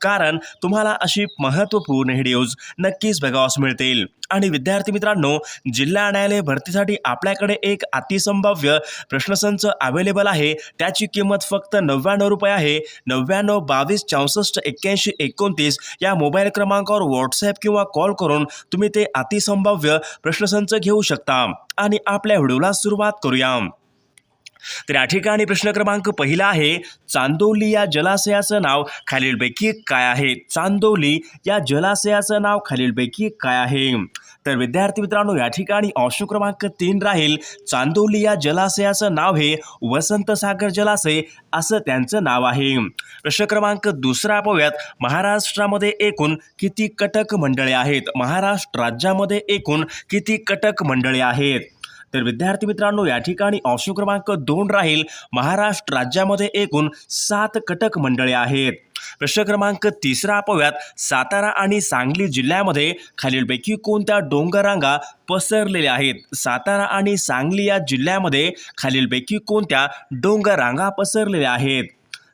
कारण तुम्हाला अशी महत्त्वपूर्ण व्हिडिओज नक्कीच बघावास मिळतील. आणि विद्यार्थी मित्रांनो जिल्हा न्यायालय भरतीसाठी आपल्याकडे एक अतिसंभाव्य प्रश्नसंच अवेलेबल आहे. त्याची किंमत फक्त नव्याण्णव रुपये आहे. नव्याण्णव बावीस चौसष्ट एक्क्याऐंशी एकोणतीस या मोबाईल क्रमांकावर व्हॉट्सॲप किंवा कॉल करून तुम्ही ते अतिसंभाव्य प्रश्नसंच घेऊ शकता. आणि आपल्या व्हिडिओला सुरुवात करूया. तर या ठिकाणी प्रश्न क्रमांक पहिला आहे चांदोली या जलाशयाचं नाव खालीलपैकी काय आहे? चांदोली या जलाशयाचं नाव खालीलपैकी काय आहे? तर विद्यार्थी मित्रांनो या ठिकाणी ऑप्शन क्रमांक तीन राहील. चांदोली या जलाशयाचं नाव हे वसंतसागर जलाशय असं त्यांचं नाव आहे. प्रश्न क्रमांक दुसरा पाहूयात. महाराष्ट्रामध्ये एकूण किती कटक मंडळे आहेत? महाराष्ट्र राज्यामध्ये एकूण किती कटक मंडळे आहेत? तर विद्यार्थी मित्रांनो या ठिकाणी ऑप्शन क्रमांक दोन राहील. महाराष्ट्र राज्यामध्ये एकूण सात कटक मंडळे आहेत. प्रश्न क्रमांक तिसरा पाहूयात. सातारा आणि सांगली जिल्ह्यामध्ये खालीलपैकी कोणत्या डोंगररांगा पसरलेल्या आहेत? सातारा आणि सांगली या जिल्ह्यामध्ये खालीलपैकी कोणत्या डोंगररांगा पसरलेल्या आहेत?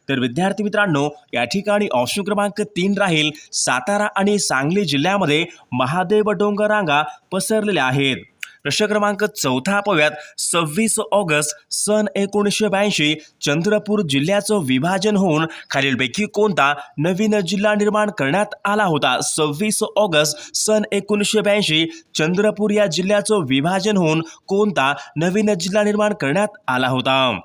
तर विद्यार्थी मित्रांनो या ठिकाणी ऑप्शन क्रमांक तीन राहील. सातारा आणि सांगली जिल्ह्यामध्ये महादेव डोंगररांगा पसरलेल्या आहेत. प्रश्न क्रमांक चौथा पाहूयात सव्वीस ऑगस्ट सन एकोणीसशे ब्याऐंशी चंद्रपूर जिल्ह्याचं विभाजन होऊन खालीलपैकी कोणता नवीन जिल्हा निर्माण करण्यात आला होता? सव्वीस ऑगस्ट सन एकोणीसशे ब्याऐंशी चंद्रपूर या जिल्ह्याचं विभाजन होऊन कोणता नवीन जिल्हा निर्माण करण्यात आला होता?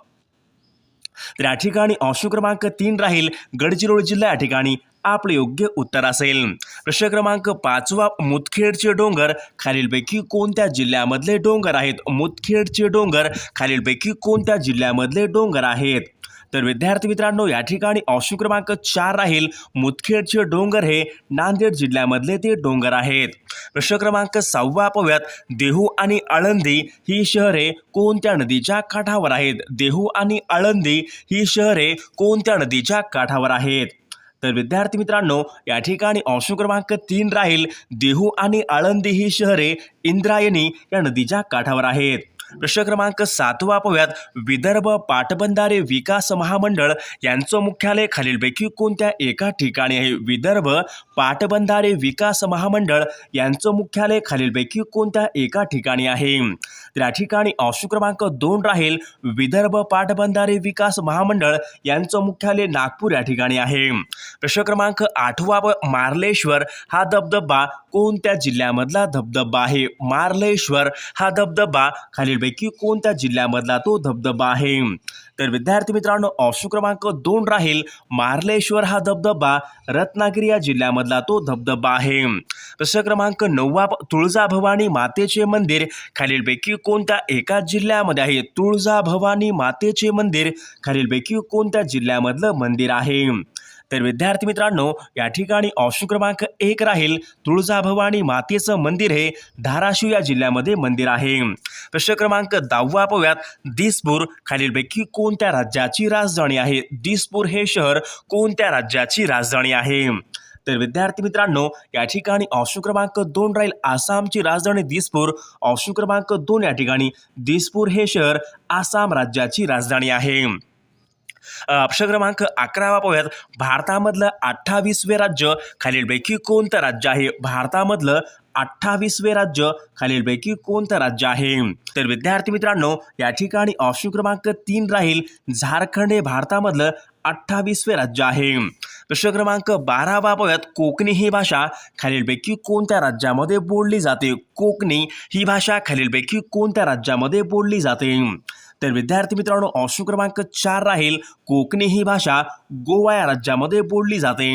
तर या ठिकाणी ऑप्शन क्रमांक तीन राहील गडचिरोली जिल्हा या ठिकाणी. आपले योग्य उत्तर असेल. प्रश्न क्रमांक पाचवा मुतखेडचे डोंगर. खालीलपैकी कोणत्या जिल्ह्यामधले डोंगर आहेत? मुतखेडचे डोंगर. खालीलपैकी कोणत्या जिल्ह्यामधले डोंगर आहेत? तर विद्यार्थी मित्रांनो या ठिकाणी ऑप्शन क्रमांक चार राहील. मुतखेडचे डोंगर हे नांदेड जिल्ह्यामधले ते डोंगर आहेत. प्रश्न क्रमांक सहावा पाहूयात. देहू आणि आळंदी ही शहरे कोणत्या नदीच्या काठावर आहेत? देहू आणि आळंदी ही शहरे कोणत्या नदीच्या काठावर आहेत? तर विद्यार्थी मित्रांनो या ठिकाणी ऑप्शन क्रमांक तीन राहील देहू आणि आळंदी ही शहरे इंद्रायणी या नदीच्या काठावर आहेत. प्रश्न क्रमांक सातवा पाहूयात. विदर्भ पाटबंधारे विकास महामंडळ यांचं मुख्यालय खालीलपैकी कोणत्या एका ठिकाणी आहे? विदर्भ पाटबंधारे विकास महामंडळ यांचं मुख्यालय खालीलपैकी कोणत्या एका ठिकाणी आहे? तर या ठिकाणी ऑप्शन क्रमांक दोन राहील विदर्भ पाटबंधारे विकास महामंडळ यांचं मुख्यालय नागपूर या ठिकाणी आहे. प्रश्न क्रमांक आठवा व मार्लेश्वर हा धबधबा कोणत्या जिल्ह्यामधला धबधबा आहे? मार्लेश्वर हा धबधबा खालीलपैकी कोणत्या जिल्ह्यामधला तो धबधबा आहे? तर विद्यार्थी मित्रांनो ऑप्शन क्रमांक दोन राहील. मार्लेश्वर हा धबधबा रत्नागिरी या जिल्ह्यामधला तो धबधबा आहे. प्रश्न क्रमांक नववा तुळजाभवानी मातेचे मंदिर. खालीलपैकी कोणत्या एका जिल्ह्यामध्ये आहे? तुळजाभवानी मातेचे मंदिर. खालीलपैकी कोणत्या जिल्ह्यामधलं मंदिर आहे? तर विद्यार्थी मित्रांनो या ठिकाणी ऑप्शन क्रमांक एक राहील. तुळजाभवानी मातेचं मंदिर हे धाराशिव या जिल्ह्यामध्ये मंदिर आहे. प्रश्न क्रमांक दहावा पाहूयात. दिसपूर खालीलपैकी कोणत्या राज्याची राजधानी आहे? दिसपूर हे शहर कोणत्या राज्याची राजधानी आहे? तर विद्यार्थी मित्रांनो या ठिकाणी ऑप्शन क्रमांक दोन राहील आसामची राजधानी दिसपूर. ऑप्शन क्रमांक दोन या ठिकाणी दिसपूर हे शहर आसाम राज्याची राजधानी आहे. अक्ष क्रमांक अकरावा पाहूयात. भारतामधलं अठ्ठावीसवे राज्य खालीलपैकी कोणतं राज्य आहे? भारतामधलं अठ्ठावीसवे राज्य खालीलपैकी कोणतं राज्य आहे? तर विद्यार्थी मित्रांनो या ठिकाणी ऑप्शन क्रमांक तीन राहील. झारखंड हे भारतामधलं अठ्ठावीसवे राज्य आहे. प्रश्न क्रमांक बारावा पाहूयात. कोकणी ही भाषा खालीलपैकी कोणत्या राज्यामध्ये बोलली जाते? कोकणी ही भाषा खालीलपैकी कोणत्या राज्यामध्ये बोलली जाते? तर विद्यार्थी मित्रांनो ऑप्शन क्रमांक चार राहील कोकणी ही भाषा गोवा या राज्यामध्ये बोलली जाते.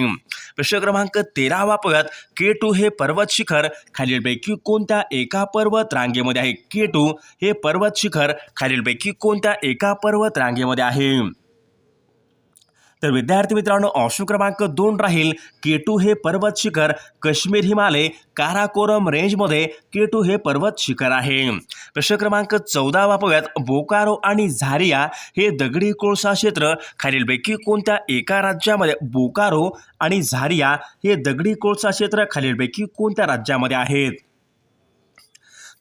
प्रश्न क्रमांक तेरावा पाहूयात के टू हे पर्वत शिखर खालीलपैकी कोणत्या एका पर्वत रांगेमध्ये आहे? के टू हे पर्वत शिखर खालीलपैकी कोणत्या एका पर्वत रांगेमध्ये आहे? तर विद्यार्थी मित्रांनो ऑप्शन क्रमांक दोन राहील केटू हे पर्वत शिखर काश्मीर हिमालय काराकोरम रेंजमध्ये केटू हे पर्वत शिखर आहे. प्रश्न क्रमांक चौदा वापरूयात. बोकारो आणि झारिया हे दगडी कोळसा क्षेत्र खालीलपैकी कोणत्या एका राज्यामध्ये बोकारो आणि झारिया हे दगडी कोळसा क्षेत्र खालीलपैकी कोणत्या राज्यामध्ये आहेत?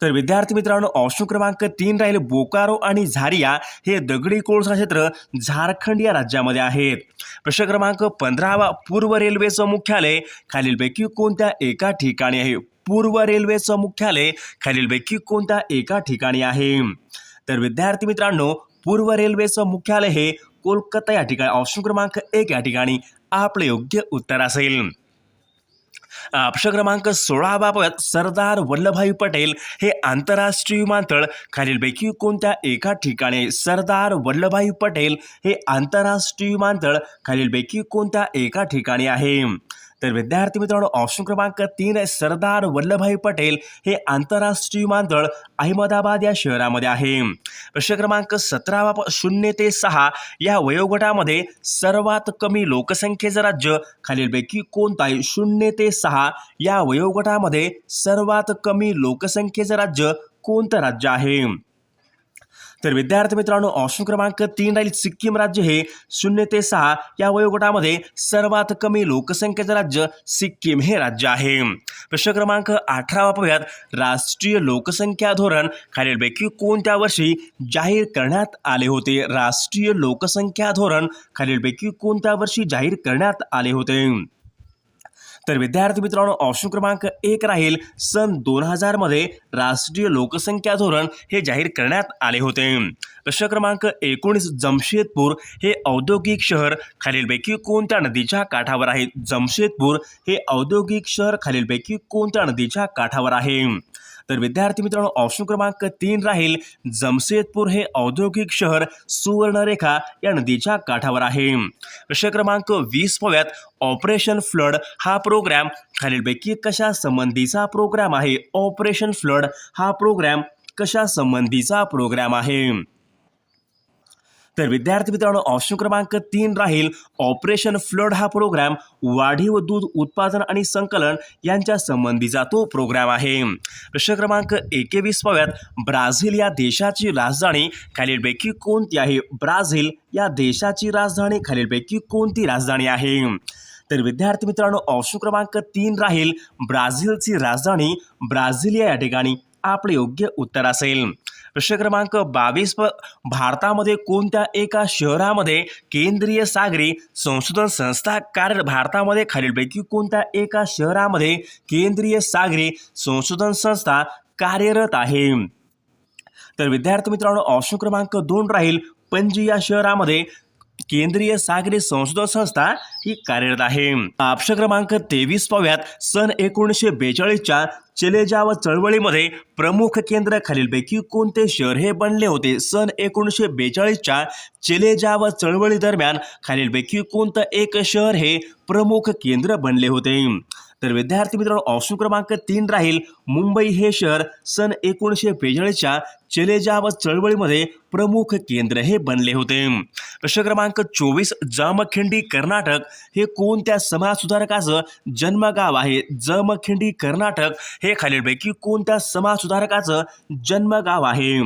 तर विद्यार्थी मित्रांनो ऑप्शन क्रमांक तीन राहील बोकारो आणि झारिया हे दगडी कोळसा क्षेत्र झारखंड या राज्यामध्ये आहेत. प्रश्न क्रमांक पंधरावा पूर्व रेल्वेचं मुख्यालय खालीलपैकी कोणत्या एका ठिकाणी आहे? पूर्व रेल्वेचं मुख्यालय खालीलपैकी कोणत्या एका ठिकाणी आहे? तर विद्यार्थी मित्रांनो पूर्व रेल्वेचं मुख्यालय हे कोलकाता या ठिकाणी ऑप्शन क्रमांक एक या ठिकाणी. आपलं योग्य उत्तर असेल. प्रश्न क्रमांक सोळाबाबत सरदार वल्लभभाई पटेल हे आंतरराष्ट्रीय विमानतळ खालीलपैकी कोणत्या एका ठिकाणी सरदार वल्लभभाई पटेल हे आंतरराष्ट्रीय विमानतळ खालीलपैकी कोणत्या एका ठिकाणी आहे? तर विद्यार्थी मित्रांनो ऑप्शन क्रमांक तीन आहे सरदार वल्लभभाई पटेल हे आंतरराष्ट्रीय विमानतळ अहमदाबाद या शहरामध्ये आहे. प्रश्न क्रमांक सतरावा शून्य ते सहा या वयोगटामध्ये सर्वात कमी लोकसंख्येचं राज्य खालीलपैकी कोणतं आहे शून्य ते सहा या वयोगटामध्ये सर्वात कमी लोकसंख्येचं राज्य कोणतं राज्य आहे? तर विद्यार्थी मित्रांनो ऑप्शन क्रमांक तीन राहील सिक्कीम राज्य हे शून्य ते सहा या वयोगटामध्ये सर्वात कमी लोकसंख्येचं राज्य सिक्कीम हे राज्य आहे. प्रश्न क्रमांक अठरावा पाहूयात राष्ट्रीय लोकसंख्या धोरण खालीलपैकी कोणत्या वर्षी जाहीर करण्यात आले होते? राष्ट्रीय लोकसंख्या धोरण खालीलपैकी कोणत्या वर्षी जाहीर करण्यात आले होते? तर विद्यार्थी मित्रांनो ऑप्शन क्रमांक एक राहील. सन दोन हजारमध्ये राष्ट्रीय लोकसंख्या धोरण हे जाहीर करण्यात आले होते. प्रश्न क्रमांक एकोणीस जमशेदपूर हे औद्योगिक शहर खालीलपैकी कोणत्या नदीच्या काठावर आहे? जमशेदपूर हे औद्योगिक शहर खालीलपैकी कोणत्या नदीच्या काठावर आहे? तर विद्यार्थी मित्रांनो ऑप्शन क्रमांक तीन राहील जमशेदपूर हे औद्योगिक शहर सुवर्णरेखा या नदीच्या काठावर आहे. प्रश्न क्रमांक वीस पव्यात ऑपरेशन फ्लड हा प्रोग्रॅम खालीलपैकी कशा संबंधीचा प्रोग्रॅम आहे? ऑपरेशन फ्लड हा प्रोग्रॅम कशा संबंधीचा प्रोग्रॅम आहे? तर विद्यार्थी मित्रांनो ऑप्शन क्रमांक तीन राहील. ऑपरेशन फ्लड हा प्रोग्राम वाढीव दूध उत्पादन आणि संकलन यांच्या संबंधीचा तो प्रोग्राम आहे. प्रश्न क्रमांक एकेवीस पाव्यात ब्राझील या देशाची राजधानी खालीलपैकी कोणती आहे? ब्राझील या देशाची राजधानी खालीलपैकी कोणती राजधानी आहे? तर विद्यार्थी मित्रांनो ऑप्शन क्रमांक तीन राहील. ब्राझीलची राजधानी ब्राझिलिया या ठिकाणी आपले योग्य उत्तर असेल. प्रश्न क्रमांक बावीस प भारतामध्ये कोणत्या एका शहरामध्ये केंद्रीय सागरी संशोधन संस्था कार्य भारतामध्ये खालीलपैकी कोणत्या एका शहरामध्ये केंद्रीय सागरी संशोधन संस्था कार्यरत आहे? तर विद्यार्थी मित्रांनो ऑप्शन क्रमांक दोन राहील. पणजी या शहरामध्ये केंद्रीय सागरी संशोधन संस्था ही कार्यरत आहे. ऑप्शन क्रमांक तेवीस पाव्यात सन एकोणीसशे बेचाळीसच्या चलेजाव चळवळीमध्ये प्रमुख केंद्र खालीलपैकी कोणते शहर हे बनले होते? सन एकोणीसशे बेचाळीसच्या चलेजाव चळवळी दरम्यान खालीलपैकी कोणतं एक शहर हे प्रमुख केंद्र बनले होते? तर विद्यार्थी मित्रांनो ऑप्शन क्रमांक तीन राहील मुंबई हे शहर सन एकोणीसशे बेचाळीसच्या चलेजा व चळवळीमध्ये प्रमुख केंद्र हे बनले होते. प्रश्न क्रमांक चोवीस जमखिंडी कर्नाटक हे कोणत्या समाजसुधारकाचं जन्मगाव आहे? जमखिंडी कर्नाटक हे खालीलपैकी कोणत्या समाजसुधारकाचं जन्मगाव आहे?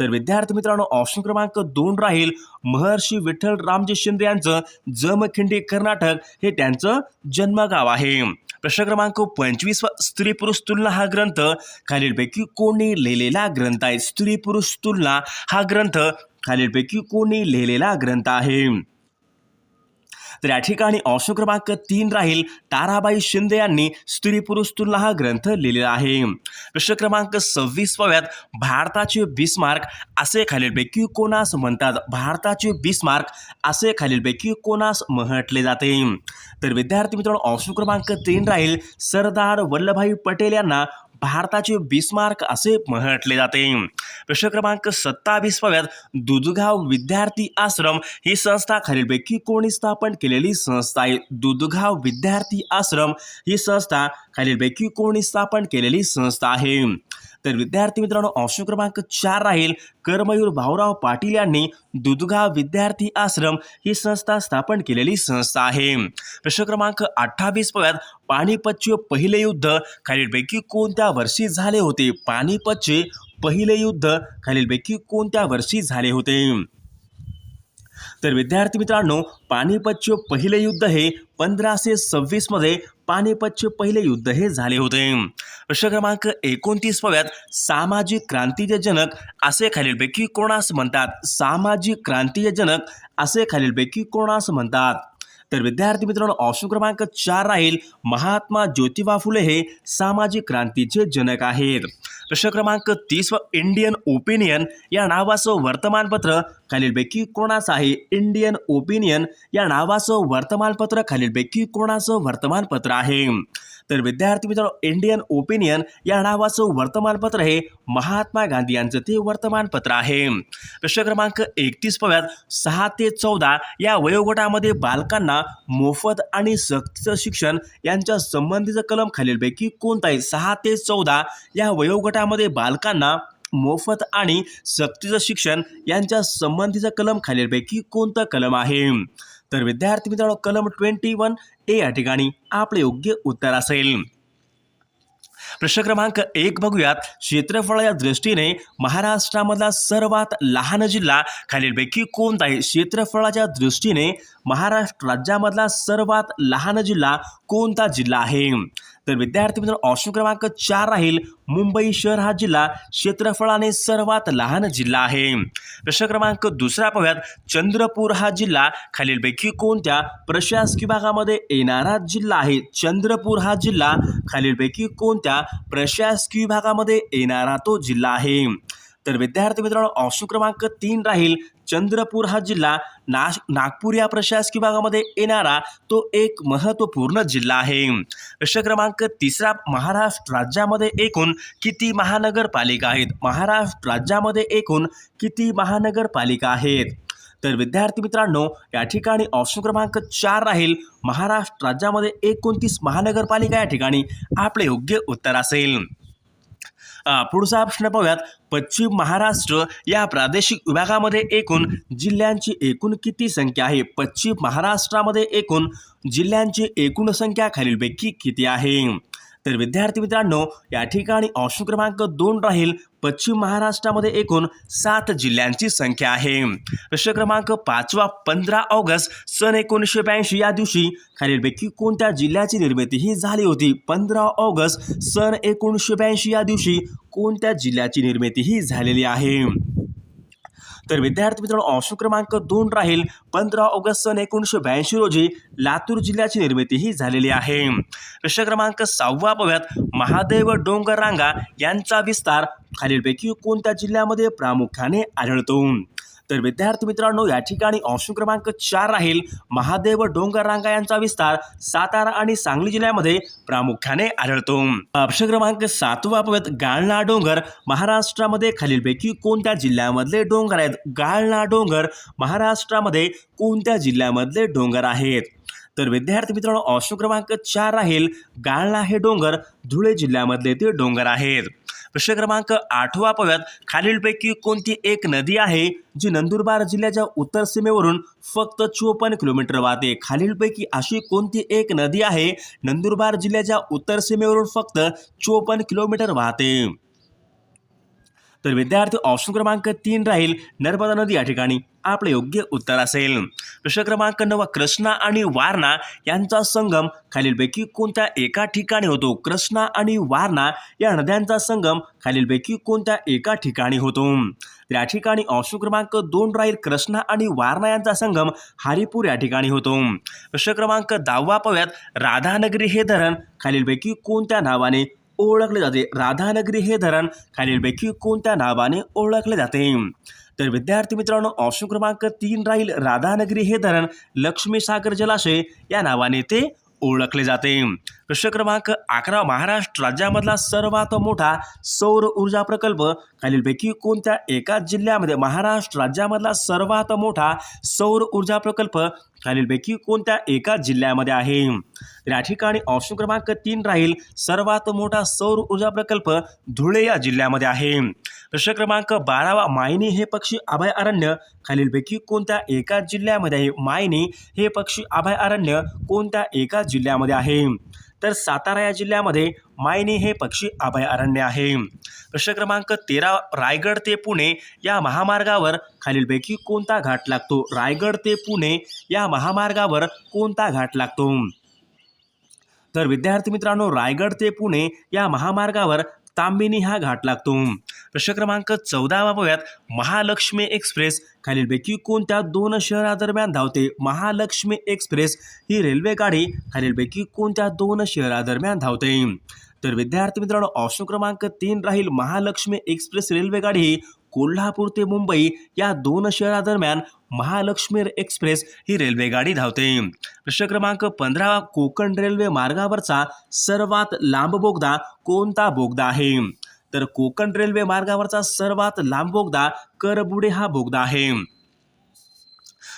तर विद्यार्थी मित्रांनो ऑप्शन क्रमांक दोन राहील महर्षी विठ्ठल रामजी शिंदे यांचं जमखिंडी कर्नाटक हे त्यांचं जन्मगाव आहे. प्रश्न क्रमांक पंचवीस स्त्री पुरुष तुलना हा ग्रंथ खालीलपैकी कोणी लिहिलेला ग्रंथ आहे. स्त्री पुरुष तुलना हा ग्रंथ खालीलपैकी कोणी लिहिलेला ग्रंथ आहे. तर या ठिकाणी अंश क्रमांक तीन राहील ताराबाई शिंदे यांनी स्त्री पुरुष तुलना हा ग्रंथ लिहिलेला आहे. प्रश्न क्रमांक सव्वीस भारताचे बिस्मार्क असे खालीलपैकी कोणास म्हणतात? भारताचे बिस्मार्क असे खालीलपैकी कोणास म्हटले जाते? तर विद्यार्थी मित्रांनो अंश क्रमांक तीन राहील सरदार वल्लभभाई पटेल यांना भारताचे बिस्मार्क असे म्हटले जाते. प्रश्न क्रमांक सत्तावीस पाव्यात दुधगाव विद्यार्थी आश्रम ही संस्था खालीलपैकी कोणी स्थापन केलेली संस्था आहे? दुधगाव विद्यार्थी आश्रम ही संस्था खालीलपैकी कोणी स्थापन केलेली संस्था आहे? तर विद्यार्थी मित्रांनो ऑप्शन क्रमांक चार राहील. कर्मयूर भाऊराव पाटील यांनी दुधगाव विद्यार्थी आश्रम ही संस्था स्थापन केलेली संस्था आहे. प्रश्न क्रमांक अठ्ठावीस पव्यात पानिपतचे पहिले युद्ध खालीलपैकी कोणत्या वर्षी झाले होते? पानिपतचे पहिले युद्ध खालीलपैकी कोणत्या वर्षी झाले होते? तर विद्यार्थी मित्रांनो पानिपतचे पहिले युद्ध हे पंधराशे सव्वीसमध्ये पानिपतचे पहिले युद्ध हे झाले होते. प्रश्न क्रमांक एकोणतीस पव्यात सामाजिक क्रांतीचे जनक असे खालीलपैकी कोणास म्हणतात? सामाजिक क्रांतीचे जनक असे खालीलपैकी कोणास म्हणतात? तर विद्यार्थी मित्रांनो ऑप्शन क्रमांक चार राहील महात्मा ज्योतिबा फुले हे सामाजिक क्रांतीचे जनक आहेत. प्रश्न क्रमांक तीस व इंडियन ओपिनियन या नावाचं वर्तमानपत्र खालीलपैकी कोणाचं आहे इंडियन ओपिनियन या नावाचं वर्तमानपत्र खालीलपैकी कोणाचं वर्तमानपत्र आहे? तर विद्यार्थी मित्रांनो इंडियन ओपिनियन या नावाचं वर्तमानपत्र हे महात्मा गांधी यांचं ते वर्तमानपत्र आहे. प्रश्न क्रमांक एकतीस पव्यात सहा ते चौदा या वयोगटामध्ये बालकांना मोफत आणि सक्तीचं शिक्षण यांच्या संबंधीचं कलम खालीलपैकी कोणतं आहे? सहा ते चौदा या वयोगटामध्ये बालकांना मोफत आणि सक्तीचं शिक्षण यांच्या संबंधीचं कलम खालीलपैकी कोणतं कलम आहे? तर विद्यार्थी मित्रांनो कलम ट्वेंटी वन ए या ठिकाणी आपले योग्य उत्तर असेल. प्रश्न क्रमांक एक बघूयात. क्षेत्रफळाच्या दृष्टीने महाराष्ट्रामधला सर्वात लहान जिल्हा खालीलपैकी कोणता आहे? क्षेत्रफळाच्या दृष्टीने महाराष्ट्र राज्यामधला सर्वात लहान जिल्हा कोणता जिल्हा आहे? तर विद्यार्थी मित्रांनो ऑप्शन क्रमांक चार राहील मुंबई शहर. हा जिल्हा क्षेत्रफळाने सर्वात लहान जिल्हा आहे. प्रश्न क्रमांक दुसरा पाहूयात. चंद्रपूर हा जिल्हा खालीलपैकी कोणत्या प्रशासकीय विभागामध्ये येणारा जिल्हा आहे? चंद्रपूर हा जिल्हा खालीलपैकी कोणत्या प्रशासकीय विभागामध्ये येणारा तो जिल्हा आहे? तर विद्यार्थी मित्रांनो ऑप्शन क्रमांक तीन राहील. चंद्रपूर हा जिल्हा नाश नागपूर या प्रशासकीय भागामध्ये येणारा तो एक महत्त्वपूर्ण जिल्हा आहे. प्रश्न क्रमांक तिसरा महाराष्ट्र राज्यामध्ये एकूण किती महानगरपालिका आहेत? महाराष्ट्र राज्यामध्ये एकूण किती महानगरपालिका आहेत? तर विद्यार्थी मित्रांनो या ठिकाणी ऑप्शन क्रमांक चार राहील. महाराष्ट्र राज्यामध्ये एकोणतीस महानगरपालिका या ठिकाणी आपले योग्य उत्तर असेल. पुढचा प्रश्न पाहूयात. पश्चिम महाराष्ट्र या प्रादेशिक विभागामध्ये एकूण जिल्ह्यांची एकूण किती संख्या आहे? पश्चिम महाराष्ट्रामध्ये एकूण जिल्ह्यांची एकूण संख्या खालीलपैकी किती आहे? तर विद्यार्थी मित्रांनो या ठिकाणी ऑप्शन क्रमांक दोन राहील. पश्चिम महाराष्ट्रामध्ये एकूण सात जिल्ह्यांची संख्या आहे. प्रश्न क्रमांक पाचवा पंधरा ऑगस्ट सन एकोणीसशे ब्याऐंशी या दिवशी खालीलपैकी कोणत्या जिल्ह्याची निर्मिती ही झाली होती? पंधरा ऑगस्ट सन एकोणीसशे ब्याऐंशी या दिवशी कोणत्या जिल्ह्याची निर्मिती ही झालेली आहे? तर विद्यार्थी मित्रांनो ऑप्शन क्रमांक दोन राहील पंधरा ऑगस्ट सन एकोणीसशे ब्याऐंशी रोजी लातूर जिल्ह्याची निर्मिती ही झालेली आहे. प्रश्न क्रमांक सहावा पाहूयात महादेव डोंगर रांगा यांचा विस्तार खालीलपैकी कोणत्या जिल्ह्यामध्ये प्रामुख्याने आढळतो? तर विद्यार्थी मित्रांनो या ठिकाणी ऑप्शन क्रमांक चार राहील महादेव डोंगर रांगा यांचा विस्तार सातारा आणि सांगली जिल्ह्यामध्ये प्रामुख्याने आढळतो. ऑप्शन क्रमांक सातवा पाहूयात गाळणा डोंगर महाराष्ट्रामध्ये खालीलपैकी कोणत्या जिल्ह्यामधले डोंगर आहेत? गाळणा डोंगर महाराष्ट्रामध्ये कोणत्या जिल्ह्यामधले डोंगर आहेत? तर विद्यार्थी मित्रांनो ऑप्शन क्रमांक चार राहील गाळणा हे डोंगर धुळे जिल्ह्यामधले ते डोंगर आहेत. प्रश्न क्रमांक आठवा पाहूयात. खालीलपैकी कोणती एक नदी आहे जी नंदुरबार जिल्ह्याच्या उत्तर सीमेवरून फक्त चोपन्न किलोमीटर वाहते? खालीलपैकी अशी कोणती एक नदी आहे नंदुरबार जिल्ह्याच्या उत्तर सीमेवरून फक्त चोपन्न किलोमीटर वाहते? तर विद्यार्थी ऑप्शन क्रमांक तीन राहील नर्मदा नदी या ठिकाणी. आपले योग्य उत्तर असेल. प्रश्न क्रमांक नवा कृष्णा आणि वारणा यांचा संगम खालीलपैकी कोणत्या एका ठिकाणी होतो? कृष्णा आणि वारणा या नद्यांचा संगम खालीलपैकी कोणत्या एका ठिकाणी होतो? या ठिकाणी ऑप्शन क्रमांक दोन राहील कृष्णा आणि वारणा यांचा संगम हरिपूर या ठिकाणी होतो. प्रश्न क्रमांक दहावा पव्यात राधानगरी हे धरण खालीलपैकी कोणत्या नावाने ओळखले जाते? राधानगरी हे धरण खालीलपैकी कोणत्या नावाने ओळखले जाते? तर विद्यार्थी मित्रांनो ऑप्शन क्रमांक तीन राहील राधानगरी हे धरण लक्ष्मीसागर जलाशय या नावाने ते ओळखले जाते. प्रश्न क्रमांक अकरा महाराष्ट्र राज्यामधला सर्वात मोठा सौर ऊर्जा प्रकल्प. खालीलपैकी कोणत्या एका जिल्ह्यामध्ये महाराष्ट्र राज्यामधला सर्वात मोठा सौर ऊर्जा प्रकल्प? खालीलपैकी कोणत्या एका जिल्ह्यामध्ये आहे? तर या ठिकाणी ऑप्शन क्रमांक तीन राहील. सर्वात मोठा सौर ऊर्जा प्रकल्प धुळे या जिल्ह्यामध्ये आहे. प्रश्न क्रमांक बारावा मायनी हे पक्षी अभयारण्य खालीलपैकी कोणत्या एका जिल्ह्यामध्ये आहे? मायनी हे पक्षी अभयारण्य कोणत्या एका जिल्ह्यामध्ये आहे? तर सातारा या जिल्ह्यामध्ये मायनी हे पक्षी अभयारण्य आहे. प्रश्न क्रमांक तेरा रायगड ते पुणे या महामार्गावर खालीलपैकी कोणता घाट लागतो? रायगड ते पुणे या महामार्गावर कोणता घाट लागतो? तर विद्यार्थी मित्रांनो रायगड ते पुणे या महामार्गावर तांबिनी हा घाट लागतो. प्रश्न क्रमांक चौदावा बघूयात महालक्ष्मी एक्सप्रेस. खालीलपैकी कोणत्या दोन शहरादरम्यान धावते? महालक्ष्मी एक्सप्रेस ही रेल्वे गाडी खालीलपैकी कोणत्या दोन शहरादरम्यान धावते? तर विद्यार्थी मित्रांनो ऑप्शन क्रमांक तीन राहील महालक्ष्मी एक्सप्रेस रेल्वे गाडी ही कोल्हापूर ते मुंबई या दोन शहरादरम्यान महालक्ष्मी एक्सप्रेस ही रेल्वेगाडी धावते. प्रश्न क्रमांक पंधरा कोकण रेल्वे मार्गावरचा सर्वात लांब बोगदा कोणता बोगदा आहे? तर कोकण रेल्वे मार्गावरचा सर्वात लांब बोगदा करबुडे हा बोगदा आहे.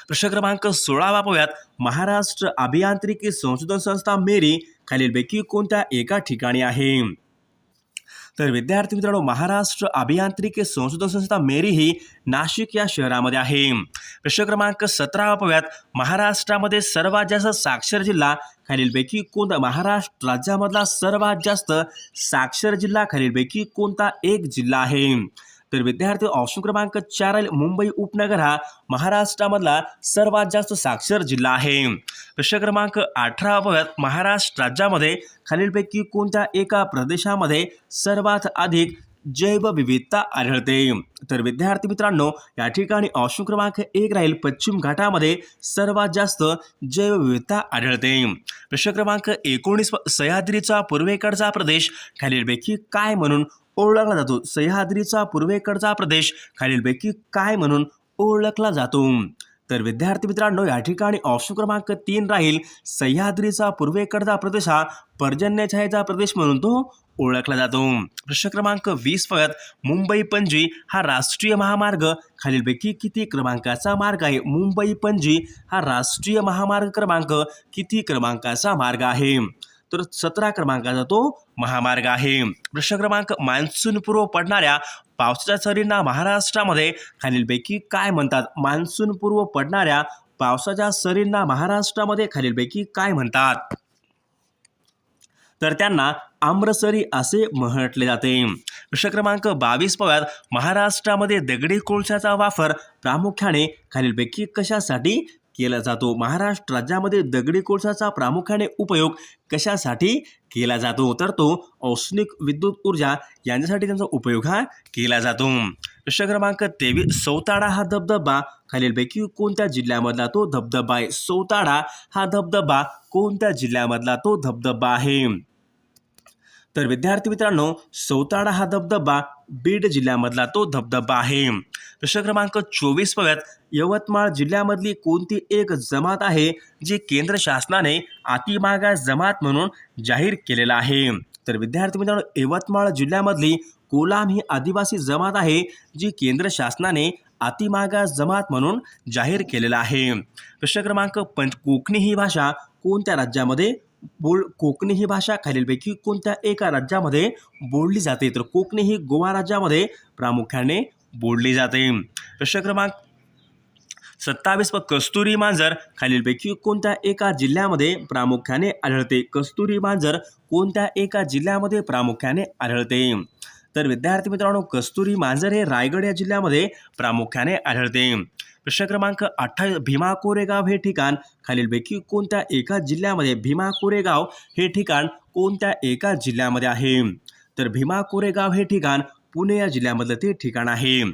प्रश्न क्रमांक सोळावा पाहूयात महाराष्ट्र अभियांत्रिकी संशोधन संस्था मेरी खालीलपैकी कोणत्या एका ठिकाणी आहे? तर विद्यार्थी मित्रांनो महाराष्ट्र अभियांत्रिकी संशोधन संस्था मेरी ही नाशिक या शहरामध्ये आहे. प्रश्न क्रमांक सतरा पाहूयात महाराष्ट्रामध्ये सर्वात जास्त साक्षर जिल्हा खालीलपैकी कोणता? महाराष्ट्र राज्यामधला सर्वात जास्त साक्षर जिल्हा खालीलपैकी कोणता एक जिल्हा आहे? तर विद्यार्थी ऑप्शन क्रमांक चार मुंबई उपनगर हा महाराष्ट्रामधला सर्वात जास्त साक्षर जिल्हा आहे. प्रश्न क्रमांक अठरा महाराष्ट्र राज्यामध्ये खालीलपैकी कोणत्या एका प्रदेशामध्ये सर्वात अधिक जैवविविधता आढळते? तर विद्यार्थी मित्रांनो या ठिकाणी ऑप्शन क्रमांक एक राहील पश्चिम घाटामध्ये सर्वात जास्त जैवविविधता आढळते. प्रश्न क्रमांक एकोणीस सह्याद्रीचा पूर्वेकडचा प्रदेश खालीलपैकी काय म्हणून ओळखला जातो. सह्याद्रीचा पूर्वेकडचा प्रदेश खालीलपैकी काय म्हणून ओळखला जातो? तर विद्यार्थी मित्रांनो या ठिकाणी ऑप्शन क्रमांक तीन राहील. सह्याद्रीचा पूर्वेकडचा प्रदेश हा पर्जन्यछायेचा प्रदेश म्हणून तो ओळखला जातो. प्रश्न क्रमांक वीस फळत मुंबई पणजी हा राष्ट्रीय महामार्ग खालीलपैकी किती क्रमांकाचा मार्ग आहे? मुंबई पणजी हा राष्ट्रीय महामार्ग क्रमांक किती क्रमांकाचा मार्ग आहे? तर सतरा क्रमांकाचा तो महामार्ग आहे. प्रश्न क्रमांक मान्सून पूर्व पडणाऱ्या पावसाच्या सरींना महाराष्ट्रामध्ये खालीलपैकी काय म्हणतात? मान्सूनपूर्व पडणाऱ्या पावसाच्या सरींना महाराष्ट्रामध्ये खालीलपैकी काय म्हणतात? तर त्यांना आम्रसरी असे म्हटले जाते. प्रश्न क्रमांक बावीस पव्यात महाराष्ट्रामध्ये दगडी कोळशाचा वापर प्रामुख्याने खालीलपैकी कशासाठी केला जातो. महाराष्ट्र राज्यामध्ये दगडी कोळशाचा प्रामुख्याने उपयोग कशासाठी केला जातो? तर तो औष्णिक विद्युत ऊर्जा यांच्यासाठी त्यांचा उपयोग हा केला जातो. प्रश्न क्रमांक तेवीस सौताडा हा धबधबा खालीलपैकी कोणत्या जिल्ह्यामधला तो धबधबा आहे? सौताडा हा धबधबा कोणत्या जिल्ह्यामधला तो धबधबा आहे? तर विद्यार्थी मित्रांनो सौताडा हा धबधबा बीड जिल्ह्यामधला तो धबधबा आहे. प्रश्न क्रमांक चोवीस पव्यात यवतमाळ जिल्ह्यामधली कोणती एक जमात आहे जी केंद्र शासनाने अतिमागास जमात म्हणून जाहीर केलेला आहे? तर विद्यार्थी मित्रांनो यवतमाळ जिल्ह्यामधली कोलाम ही आदिवासी जमात आहे जी केंद्र शासनाने अतिमागास जमात म्हणून जाहीर केलेला आहे. प्रश्न क्रमांक पंच कोकणी ही भाषा कोणत्या राज्यामध्ये बोल कोकणी ही भाषा खालीलपैकी कोणत्या एका राज्यामध्ये बोलली जाते? तर कोकणी ही गोवा राज्यामध्ये प्रामुख्याने बोलली जाते. प्रश्न क्रमांक सत्तावीस व कस्तुरी मांजर खालीलपैकी कोणत्या एका जिल्ह्यामध्ये प्रामुख्याने आढळते? कस्तुरी मांजर कोणत्या एका जिल्ह्यामध्ये प्रामुख्याने आढळते? तर विद्यार्थी मित्रांनो कस्तुरी मांजर हे रायगड या जिल्ह्यामध्ये प्रामुख्याने आढळते. प्रश्न क्रमांक अठ्ठावीस भीमा कोरेगाव हे ठिकाण. खालीलपैकी कोणत्या एका जिल्ह्यामध्ये भीमा कोरेगाव हे ठिकाण कोणत्या एका जिल्ह्यामध्ये आहे? तर भीमा कोरेगाव हे ठिकाण पुणे या जिल्ह्यामधलं ते ठिकाण आहे.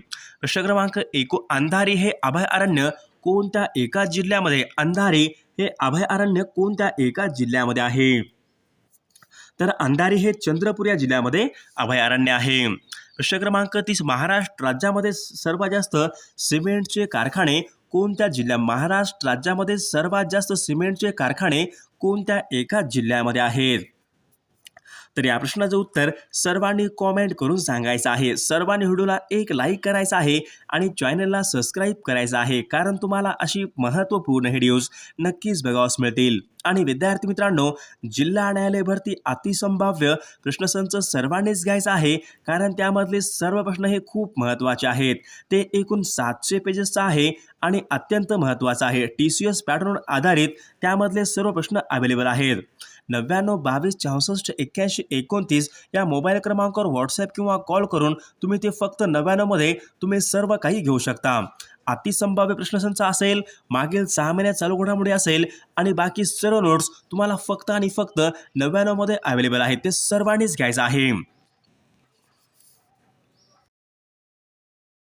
प्रश्न क्रमांक एको अंधारी हे अभयारण्य कोणत्या एका जिल्ह्यामध्ये? अंधारी हे अभयारण्य कोणत्या एका जिल्ह्यामध्ये आहे? तर अंधारी हे चंद्रपूर या जिल्ह्यामध्ये अभयारण्य आहे. प्रश्न क्रमांक तीस महाराष्ट्र राज्यामध्ये सर्वात जास्त सिमेंटचे कारखाने कोणत्या जिल्ह्या महाराष्ट्र राज्यामध्ये सर्वात जास्त सिमेंटचे कारखाने कोणत्या एका जिल्ह्यामध्ये आहेत? तर या प्रश्नाचं उत्तर सर्वांनी कॉमेंट करून सांगायचं आहे. सर्वांनी व्हिडिओला एक लाईक करायचा आहे आणि चॅनलला सबस्क्राईब करायचं आहे. कारण तुम्हाला अशी महत्त्वपूर्ण व्हिडिओज नक्कीच बघावस मिळतील. आणि विद्यार्थी मित्रांनो जिल्हा न्यायालय भरती अतिसंभाव्य प्रश्नसंच सर्वांनीच घ्यायचा आहे. कारण त्यामधले सर्व प्रश्न हे खूप महत्त्वाचे आहेत. ते एकूण सातशे पेजेसचं आहे आणि अत्यंत महत्त्वाचं आहे. टी सी एस पॅटर्नवर आधारित त्यामधले सर्व प्रश्न अवेलेबल आहेत. नव्याण्णव बावीस चौसष्ट एक्क्याऐंशी एकोणतीस या मोबाईल क्रमांकावर व्हॉट्सॲप किंवा कॉल करून तुम्ही ते फक्त नव्याण्णवमध्ये तुम्ही सर्व काही घेऊ शकता. अतिसंभाव्य प्रश्नसंच असेल मागील सहा महिन्यात चालू घडामोडी असेल आणि बाकी सर्व नोट्स तुम्हाला फक्त आणि फक्त नव्याण्णवमध्ये अवेलेबल आहेत. ते सर्वांनीच घ्यायचं आहे.